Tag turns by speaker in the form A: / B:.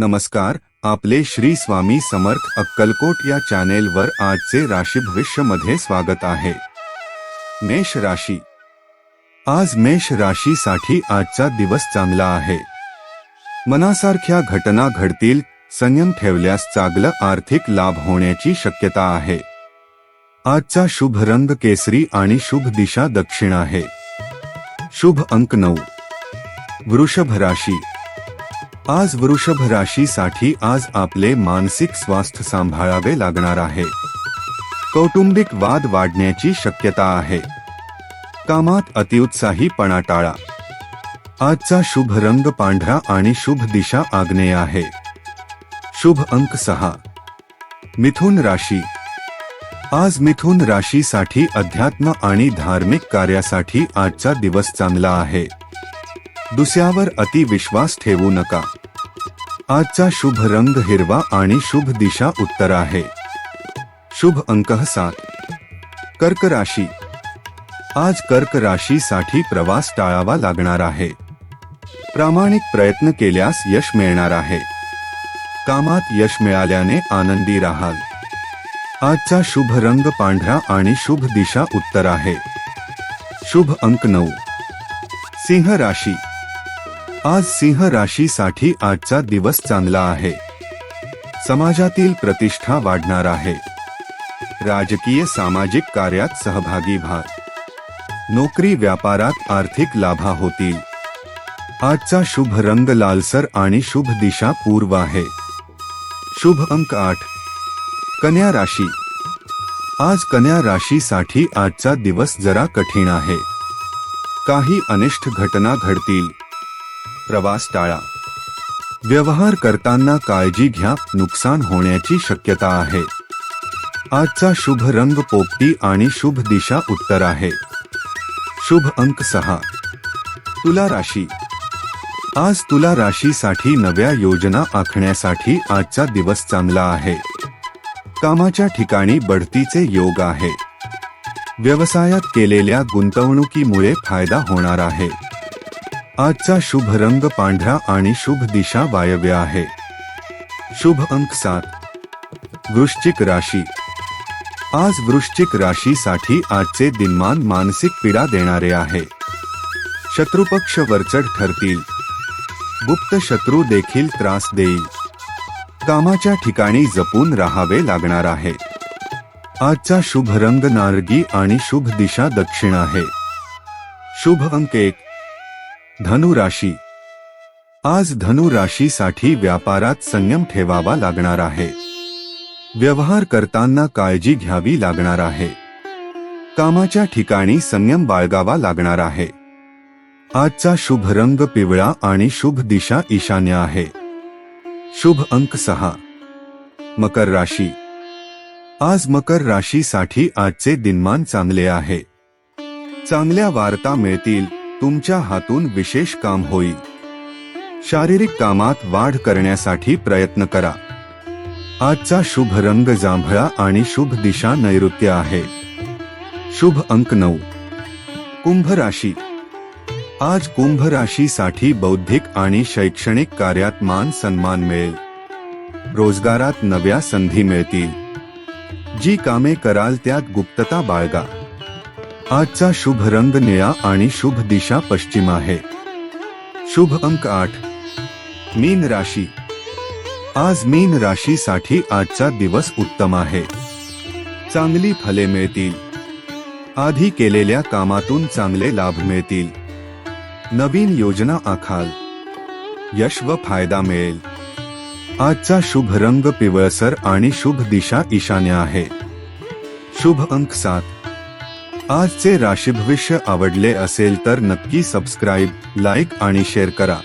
A: नमस्कार आपले श्री स्वामी समर्थ अक्कलकोट या चॅनेलवर आजचे राशी भविष्यमध्ये स्वागत आहे. मेष राशी. आज मेष राशीसाठी आजचा दिवस चांगला आहे. मनासारख्या घटना घडतील संयम ठेवल्यास चांगलं आर्थिक लाभ होण्याची शक्यता आहे. आजचा शुभ रंग केसरी आणि शुभ दिशा दक्षिण आहे. शुभ अंक नऊ. वृषभ राशी. आज वृषभ राशीसाठी आज आपले मानसिक स्वास्थ्य सांभाळावे लागणार आहे. कौटुंबिक वाद वाढण्याची शक्यता आहे. कामात अतिउत्साहीपणा टाळा. आजचा शुभ रंग पांढरा आणि शुभ दिशा आग्नेय आहे. शुभ अंक सहा. मिथुन राशी. आज मिथुन राशीसाठी अध्यात्म आणि धार्मिक कार्यासाठी आजचा दिवस चांगला आहे. दुसऱ्यावर अतिविश्वास ठेवू नका. आजचा शुभ रंग हिरवा आणि शुभ दिशा उत्तर आहे. शुभ अंक सात. कर्क राशी. आज कर्क राशीसाठी प्रवास टाळावा लागणार आहे. प्रामाणिक प्रयत्न केल्यास यश मिळणार आहे. कामात यश मिळाल्याने आनंदी राहाल. आजचा शुभ रंग पांढरा आणि शुभ दिशा उत्तर आहे. शुभ अंक नऊ. सिंह राशी. आज सिंह राशीसाठी आजचा दिवस चांगला आहे. समाजातील प्रतिष्ठा वाढणार आहे. राजकीय सामाजिक कार्यात सहभागी व्हा. नोकरी व्यापारात आर्थिक लाभा होतील. आजचा शुभ रंग लालसर आणि शुभ दिशा पूर्व आहे. शुभ अंक आठ. कन्या राशी. आज कन्या राशीसाठी आजचा दिवस जरा कठीण आहे. काही अनिष्ट घटना घडतील. प्रवास टाळा. व्यवहार करताना काळजी घ्या नुकसान होण्याची शक्यता आहे. आजचा शुभ रंग पोपटी आणि शुभ दिशा उत्तर आहे. शुभ अंक सहा. तुला राशी. आज तुला राशीसाठी नव्या योजना आखण्यासाठी आजचा दिवस चांगला आहे. कामाच्या ठिकाणी बढतीचे योग आहे. व्यवसायात केलेल्या गुंतवणुकीमुळे फायदा होणार आहे. आजचा शुभ रंग पांढरा आणि शुभ दिशा वायव्य आहे. शुभ अंक सात. वृश्चिक राशी. आज वृश्चिक राशीसाठी आजचे दिनमान मानसिक पीडा देणारे आहे. शत्रुपक्ष वरचढ ठरतील. गुप्त शत्रू देखील त्रास देईल. कामाच्या ठिकाणी जपून राहावे लागणार आहे. आजचा शुभ रंग नारगी आणि शुभ दिशा दक्षिण आहे. शुभ अंक एक. धनु राशी आज धनु राशीसाठी व्यापारात संयम ठेवावा लागणार आहे. व्यवहार करताना काळजी घ्यावी लागणार आहे. कामाच्या ठिकाणी संयम बाळगावा लागणार आहे. आजचा शुभ रंग पिवळा आणि शुभ दिशा ईशान्य आहे. शुभ अंक सहा. मकर राशी. आज मकर राशीसाठी आजचे दिनमान चांगले आहे. चांगल्या वार्ता मिळतील. तुमच्या हातून विशेष काम होईल. शारीरिक कामात वाढ करण्यासाठी प्रयत्न करा. आजचा शुभ रंग जांभळा आणि शुभ दिशा नैऋत्य आहे. शुभ अंक नऊ. कुंभ राशी. आज कुंभ राशीसाठी बौद्धिक आणि शैक्षणिक कार्यात मान सन्मान मिळेल. रोजगारात नव्या संधी मिळतील. जी कामे कराल त्यात गुप्तता बाळगा. आजचा शुभ रंग निळा आणि शुभ दिशा पश्चिम आहे. शुभ अंक आठ. मीन राशी. आज मीन राशीसाठी आजचा दिवस उत्तम आहे. चांगली फले मिळतील. आधी केलेल्या कामातून चांगले लाभ मिळतील. नवीन योजना आखाल. यश व फायदा मिळेल. आजचा शुभ रंग पिवळसर आणि शुभ दिशा ईशान्य आहे. शुभ अंक सात. आजचे राशी भविष्य आवडले असेल तर नक्की सबस्क्राईब लाईक आणि शेअर करा.